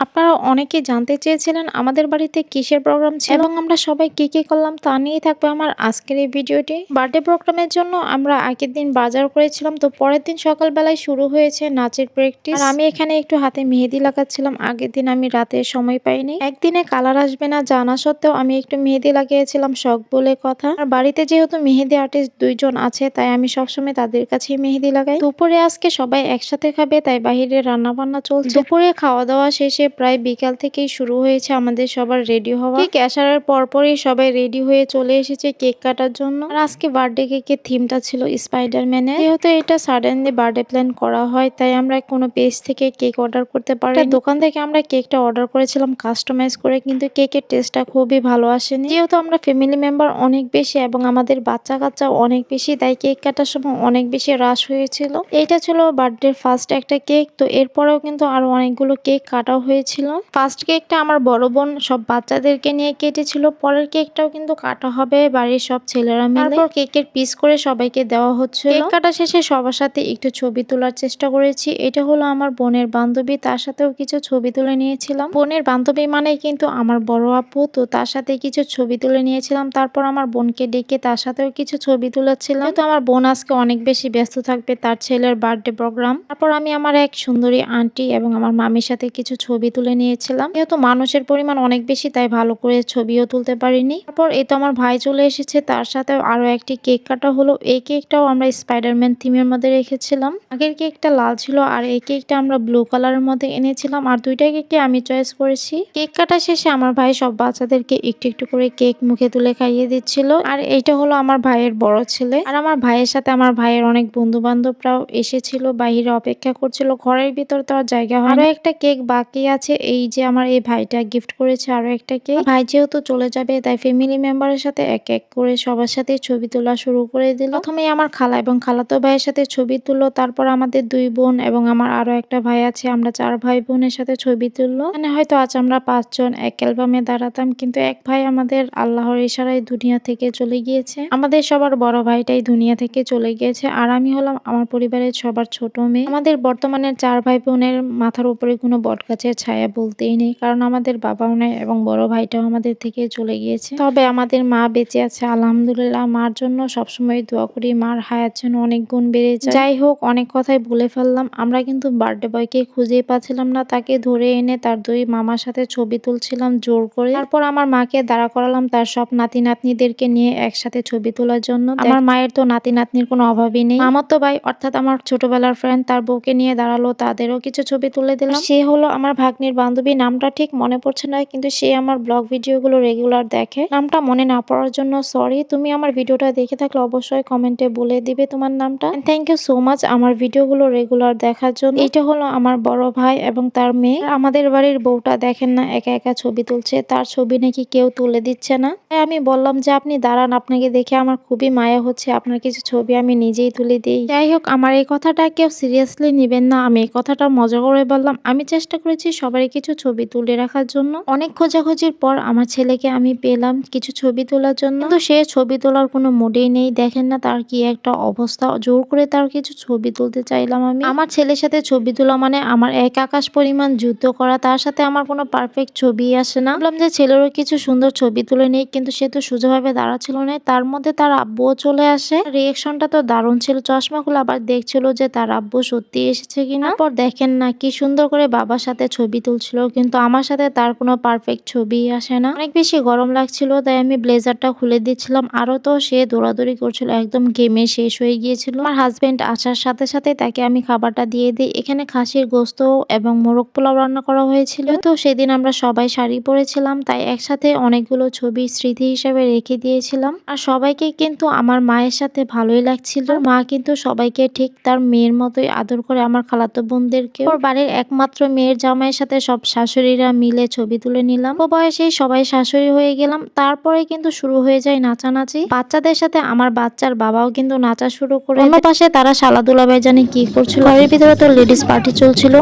আপনারা অনেকে জানতে চেয়েছিলেন আমাদের বাড়িতে কিসের প্রোগ্রাম ছিল? এবং আমরা সবাই কি কি করলাম তা নিয়েই থাকবে আমার আজকের এই ভিডিওটি। বার্থডে প্রোগ্রামের জন্য আমরা আগের দিন বাজার করেছিলাম তো পরের দিন সকালবেলায় শুরু হয়েছে নাচের প্র্যাকটিস আর আমি এখানে একটু হাতে মেহেদি লাগাচ্ছিলাম আগের দিন আমি রাতে সময় পাইনি। একদিনে কালার আসবে না জানা সত্ত্বেও আমি একটু মেহেদি লাগিয়েছিলাম শখ বলে কথা। আর বাড়িতে যেহেতু মেহেদি আর্টিস্ট দুইজন আছে তাই আমি সবসময় তাদের কাছেই মেহেদি লাগাই। দুপুরে আজকে সবাই একসাথে খাবে তাই বাহিরে রান্না বান্না চলছে। দুপুরে খাওয়া দাওয়া শেষে প্রায় বিকাল থেকেই শুরু হয়েছে আমাদের সবার রেডি হওয়া। ঠিক আসার পরপরই সবাই রেডি হয়ে চলে এসেছে কেক কাটার জন্য। আর আজকে বার্থডে কেকের থিমটা ছিল স্পাইডারম্যানের যেহেতু এটা সাডেনলি বার্থডে প্ল্যান করা হয় তাই আমরা কোনো পেজ থেকে কেক অর্ডার করতে পারি দোকান থেকে আমরা কেকটা অর্ডার করেছিলাম কাস্টমাইজ করে কিন্তু কেকের টেস্টটা খুবই ভালো আসেনি। যেহেতু আমরা ফ্যামিলি মেম্বার অনেক বেশি এবং আমাদের বাচ্চা কাচ্চা অনেক বেশি তাই কেক কাটার সময় অনেক বেশি রাশ হয়েছিল। এটা ছিল বার্থডে ফার্স্ট একটা কেক তো এরপরেও কিন্তু আরও অনেকগুলো কেক কাটা হয়েছিল ফার্স্ট কেকটা আমার বড় বোন সব বাচ্চাদেরকে নিয়ে কেটেছিল পরের কেকটাও কিন্তু কাটা হবে বাড়ির সব ছেলেরা মিলে। তারপর কেকের পিস করে সবাইকে দেওয়া হচ্ছে কেক কাটা শেষে সবার সাথে একটু ছবি তোলার চেষ্টা করেছি। এটা হলো আমার বোনের বান্ধবী তার সাথেও কিছু ছবি তুলে নিয়েছিলাম। বোনের বান্ধবী মানে কিন্তু আমার বড় আপু তো তার সাথে কিছু ছবি তুলে নিয়েছিলাম। তারপর আমার বোনকে ডেকে তার সাথেও কিছু ছবি তুলেছিলাম। তো আমার বোন আজকে অনেক বেশি ব্যস্ত থাকবে তার ছেলের বার্থডে প্রোগ্রাম তারপর আমি আমার এক সুন্দরী আন্টি এবং আমার মামির সাথে কিছু ছবি তুলে নিয়েছিলাম। যেহেতু মানুষের পরিমাণ অনেক বেশি, তাই ভালো করে ছবিও তুলতে পারিনি। তারপর এই তো আমার ভাই চলে এসেছে, তার সাথে আরও একটি কেক কাটা হলো। এই কেকটাও আমরা স্পাইডারম্যান থিমের মধ্যে রেখেছিলাম। আগের কেকটা লাল ছিল আর এই কেকটা আমরা ব্লু কালারের মধ্যে এনেছিলাম। আর দুইটা কেকই আমি চয়েস করেছি। কেক কাটা শেষে আমার ভাই সব বাচ্চাদেরকে একটু একটু করে কেক মুখে তুলে খাইয়ে দিচ্ছিল। আর এইটা হলো আমার ভাইয়ের বড় ছেলে। আর আমার ভাইয়ের সাথে আমার ভাইয়ের অনেক বন্ধু বান্ধবরাও এসেছিল বাহিরে অপেক্ষা করছিল। ঘরের ভিতর তো আর জায়গা হয় আরও একটা কেক বাকি আছে, এই যে আমার এই ভাইটা গিফট করেছে আরও একটা কেক ভাই যেহেতু চলে যাবে, তাই ফ্যামিলি মেম্বারের সাথে এক এক করে সবার সাথে ছবি তোলা শুরু করে দিল। প্রথমে আমার খালা এবং খালাতো ভাইয়ের সাথে ছবি তুললো, তারপর আমাদের দুই বোন এবং আমার আরও একটা ভাই আছে, আমরা চার ভাই বোনের সাথে ছবি তুললো। মানে হয়তো আজ আমরা পাঁচজন এক অ্যালবামে দাঁড়াতাম, কিন্তু এক ভাই আমাদের আল্লাহর ইশারায় দুনিয়া থেকে চলে গিয়েছে। আমাদের সবার বড় ভাইটাই দুনিয়া থেকে চলে গিয়েছে, আর আমি হলাম আমার পরিবারের সবার ছোট মেয়ে। আমাদের বর্তমানে চার ভাই বোনের মাথার উপরে কোনো বট গাছের ছায়া বলতেই নেই কারণ আমাদের বাবাও নেই এবং বড় ভাইটাও আমাদের থেকে চলে গিয়েছে। তবে আমাদের মা বেঁচে আছে আলহামদুলিল্লাহ। মার জন্য সবসময় দোয়া করি মার হায়ার জন্য অনেক গুণ বেড়ে যায়। যাই হোক অনেক কথাই বলে ফেললাম। আমরা কিন্তু বার্থডে বয়কে খুঁজেই পাচ্ছিলাম না তাকে ধরে এনে তার দুই মামার সাথে ছবি তুলছিলাম জোর করে। তারপর আমার মাকে দাঁড়া করালাম তার সব নাতি নাতনিদেরকে নিয়ে একসাথে ছবি তোলার জন্য। আমার মায়ের তো নাতি নাতনির কোনো অভাবই নেই। আমার তো ভাই অর্থাৎ আমার ছোটবেলার ফ্রেন্ড তার বউকে নিয়ে দাঁড়াল তাদেরও কিছু ছবি তুলে দিলাম। সে হলো আমার ভাগ্নির বান্ধবী নামটা ঠিক মনে পড়ছে না, কিন্তু সে আমার ব্লগ ভিডিওগুলো রেগুলার দেখে। নামটা মনে না পড়ার জন্য সরি তুমি আমার ভিডিওটা দেখে থাকলে অবশ্যই কমেন্টে বলে দিবে তোমার নামটা। থ্যাংক ইউ সো মাচ আমার ভিডিওগুলো রেগুলার দেখার জন্য। এটা হলো আমার বড় ভাই এবং তার মেয়ে। আমাদের বাড়ির বউটা দেখেন না, একা একা ছবি তুলছে। তার ছবি নাকি কেউ তুলে দিচ্ছে না। আমি বললাম যে, আপনি দাঁড়ান, আপনাকে দেখে আমার খুবই মায়া হচ্ছে। আপনার কিছু ছবি আমি নিজেই তুলে দিই। যাই হোক, আমার এই কথাটা কেউ সিরিয়াসলি নেবেন না। আমি এই কথাটা মজা করে বললাম। আমি চেষ্টা করেছি সবারই কিছু ছবি তুলে রাখার জন্য। অনেক খোঁজাখুঁজির পর আমার ছেলেকে আমি পেলাম কিছু ছবি তোলার জন্য। কিন্তু সে ছবি তোলার কোনো মোডেই নেই, দেখেন না তার কি একটা অবস্থা। জোর করে তার কিছু ছবি তুলতে চাইলাম আমি। আমার ছেলের সাথে ছবি তোলা মানে আমার এক আকাশ পরিমাণ যুদ্ধ করা, তার সাথে আমার কোনো পারফেক্ট ছবি আসে না। বললাম যে ছেলেরও কিছু সুন্দর ছবি তুলে নেই, কিন্তু সে তো সোজাভাবে দাঁড়াচ্ছিল না। তার মধ্যে তার আব্বুও চলে আসে। রিয়েকশনটা তো দারুণ ছিল। চশমাগুলো আবার দেখছিল যে তার আব্বু সত্যি এসেছে কিনা। পর দেখেন না কি সুন্দর করে বাবার সাথে ছবি তুলছিল, কিন্তু আমার সাথে তার কোনো পারফেক্ট ছবি আসে না। অনেক বেশি গরম লাগছিল, তাই আমি ব্লেজারটা খুলে দিচ্ছিলাম। আরও তো সে দৌড়াদৌড়ি করছিল, একদম ঘেমে শেষ হয়ে গিয়েছিল। আমার হাজবেন্ড আসার সাথে সাথে তাকে আমি খাবারটা দিয়ে দিই। এখানে খাসির গোস্ত এবং মোরগ পোলাও রান্না করা হয়েছিল। তো সেদিন আমরা সবাই শাড়ি পরেছিলাম, তাই একসাথে অনেকগুলো ছবি স্মৃতি হিসেবে রেখে দিয়েছিলাম। আর সবাইকে কিন্তু আমার মায়ের সাথে ভালোই লাগছিল। মা কিন্তু সবাইকে ঠিক তার মেয়ের মতোই আদর করে আমার খালাতো বোনদেরকে ওর বাড়ির একমাত্র মেয়ের জামাইয়ের সাথে সব শাশুড়িরা মিলে ছবি তুলে নিলাম। ও বয়সে সবাই শাশুড়ি হয়ে গেলাম। তারপরে কিন্তু শুরু হয়ে যায় নাচানাচি। বাচ্চাদের সাথে আমার বাচ্চার বাবাও কিন্তু নাচা শুরু করে অন্য পাশে তারা সালাদুলা ভাই জানি কি করছিল। ঘরের ভিতরে তো লেডিস পার্টি চলছিল।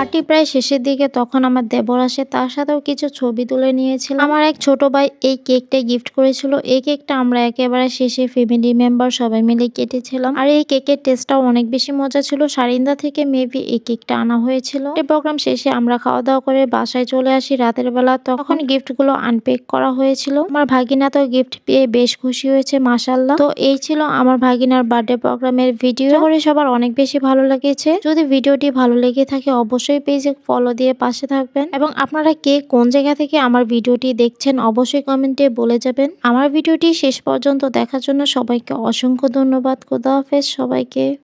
পার্টি প্রায় শেষের দিকে তখন আমার দেবর আসে, তার সাথেও কিছু ছবি তুলে নিয়েছিলাম। আমার এক ছোট ভাই এই কেকটা গিফট করেছিল। এই কেকটা আমরা একেবারে শেষে ফ্যামিলি মেম্বার সবাই মিলে কেটেছিলাম। আর এই কেকের টেস্টটাও অনেক বেশি মজা ছিল। সারিন্দা থেকে মেবি এই কেকটা আনা হয়েছিল। এই প্রোগ্রাম শেষে আমরা খাওয়া দাওয়া করে বাসায় চলে আসি রাতের বেলা। তখন গিফটগুলো আনপ্যাক করা হয়েছিল। আমার ভাগিনা তো গিফট পেয়ে বেশ খুশি হয়েছে মাসাল্লাহ তো এই ছিল আমার ভাগিনার বার্থডে প্রোগ্রামের ভিডিও করে সবার অনেক বেশি ভালো লেগেছে। যদি ভিডিওটি ভালো লেগে থাকে অবশ্যই পেজে ফলো দিয়ে পাশে থাকবেন। এবং আপনারা কে কোন জায়গা থেকে আমার ভিডিওটি দেখছেন অবশ্যই কমেন্টে বলে যাবেন। আমার ভিডিওটি শেষ পর্যন্ত দেখার জন্য সবাইকে অসংখ্য ধন্যবাদ। খোদা হাফেজ সবাইকে।